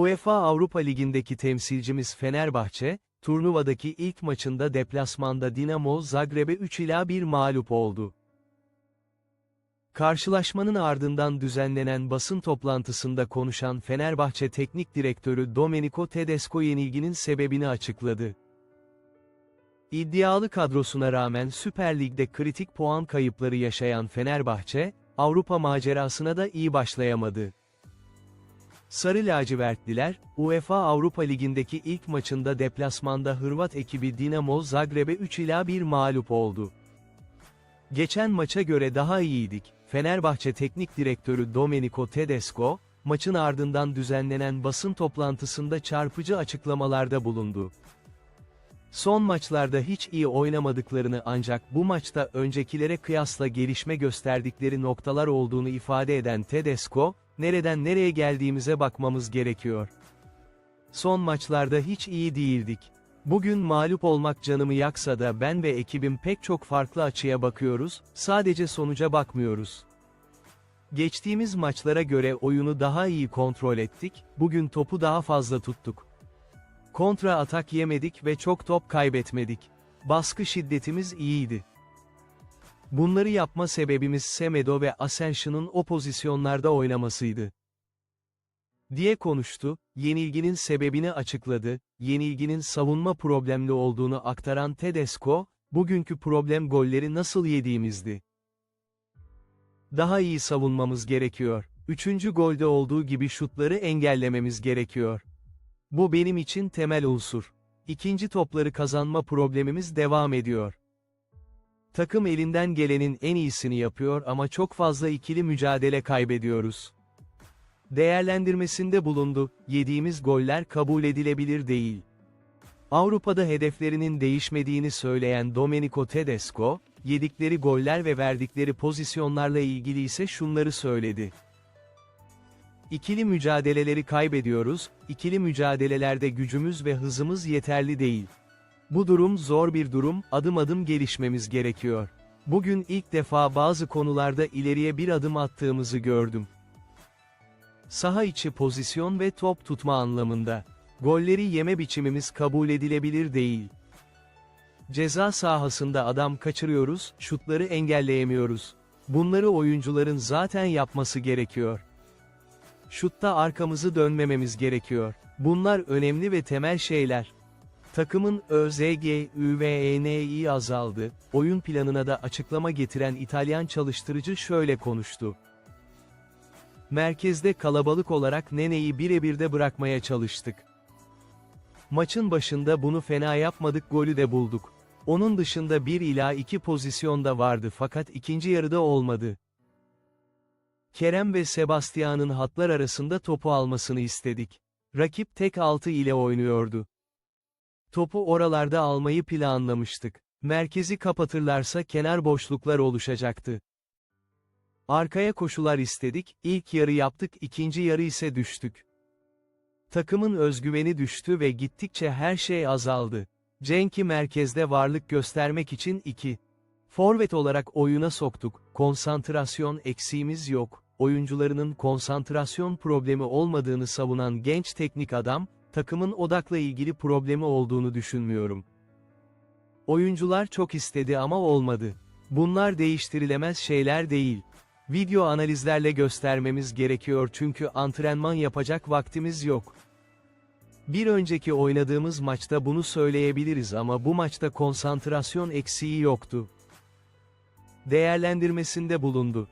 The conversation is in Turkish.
UEFA Avrupa Ligi'ndeki temsilcimiz Fenerbahçe, turnuvadaki ilk maçında deplasmanda Dinamo Zagreb'e 3 ila 1 mağlup oldu. Karşılaşmanın ardından düzenlenen basın toplantısında konuşan Fenerbahçe Teknik Direktörü Domenico Tedesco yenilginin sebebini açıkladı. İddialı kadrosuna rağmen Süper Lig'de kritik puan kayıpları yaşayan Fenerbahçe, Avrupa macerasına da iyi başlayamadı. Sarı lacivertliler, UEFA Avrupa Ligi'ndeki ilk maçında deplasmanda Hırvat ekibi Dinamo Zagreb'e 3 ila 1 mağlup oldu. Geçen maça göre daha iyiydik, Fenerbahçe Teknik Direktörü Domenico Tedesco, maçın ardından düzenlenen basın toplantısında çarpıcı açıklamalarda bulundu. Son maçlarda hiç iyi oynamadıklarını ancak bu maçta öncekilere kıyasla gelişme gösterdikleri noktalar olduğunu ifade eden Tedesco, nereden nereye geldiğimize bakmamız gerekiyor. Son maçlarda hiç iyi değildik. Bugün mağlup olmak canımı yaksa da ben ve ekibim pek çok farklı açıya bakıyoruz, sadece sonuca bakmıyoruz. Geçtiğimiz maçlara göre oyunu daha iyi kontrol ettik, bugün topu daha fazla tuttuk. Kontra atak yemedik ve çok top kaybetmedik. Baskı şiddetimiz iyiydi. Bunları yapma sebebimiz Semedo ve Ascension'un o pozisyonlarda oynamasıydı. Diye konuştu, yenilginin sebebini açıkladı, yenilginin savunma problemli olduğunu aktaran Tedesco, bugünkü problem golleri nasıl yediğimizdi. Daha iyi savunmamız gerekiyor. Üçüncü golde olduğu gibi şutları engellememiz gerekiyor. Bu benim için temel unsur. İkinci topları kazanma problemimiz devam ediyor. Takım elinden gelenin en iyisini yapıyor ama çok fazla ikili mücadele kaybediyoruz. Değerlendirmesinde bulundu, yediğimiz goller kabul edilebilir değil. Avrupa'da hedeflerinin değişmediğini söyleyen Domenico Tedesco, yedikleri goller ve verdikleri pozisyonlarla ilgili ise şunları söyledi. İkili mücadeleleri kaybediyoruz, ikili mücadelelerde gücümüz ve hızımız yeterli değil. Bu durum zor bir durum, adım adım gelişmemiz gerekiyor. Bugün ilk defa bazı konularda ileriye bir adım attığımızı gördüm. Saha içi pozisyon ve top tutma anlamında. Golleri yeme biçimimiz kabul edilebilir değil. Ceza sahasında adam kaçırıyoruz, şutları engelleyemiyoruz. Bunları oyuncuların zaten yapması gerekiyor. Şutta arkamızı dönmememiz gerekiyor. Bunlar önemli ve temel şeyler. Takımın ÖZG, ÜVENİ azaldı, oyun planına da açıklama getiren İtalyan çalıştırıcı şöyle konuştu. Merkezde kalabalık olarak Nene'yi birebir de bırakmaya çalıştık. Maçın başında bunu fena yapmadık golü de bulduk. Onun dışında 1 ila 2 pozisyonda vardı fakat ikinci yarıda olmadı. Kerem ve Sebastian'ın hatlar arasında topu almasını istedik. Rakip tek altı ile oynuyordu. Topu oralarda almayı planlamıştık. Merkezi kapatırlarsa kenar boşluklar oluşacaktı. Arkaya koşular istedik, ilk yarı yaptık ikinci yarı ise düştük. Takımın özgüveni düştü ve gittikçe her şey azaldı. Cenk'i merkezde varlık göstermek için 2. Forvet olarak oyuna soktuk, konsantrasyon eksiğimiz yok, oyuncularının konsantrasyon problemi olmadığını savunan genç teknik adam, takımın odakla ilgili problemi olduğunu düşünmüyorum. Oyuncular çok istedi ama olmadı. Bunlar değiştirilemez şeyler değil. Video analizlerle göstermemiz gerekiyor çünkü antrenman yapacak vaktimiz yok. Bir önceki oynadığımız maçta bunu söyleyebiliriz ama bu maçta konsantrasyon eksiği yoktu. Değerlendirmesinde bulundu.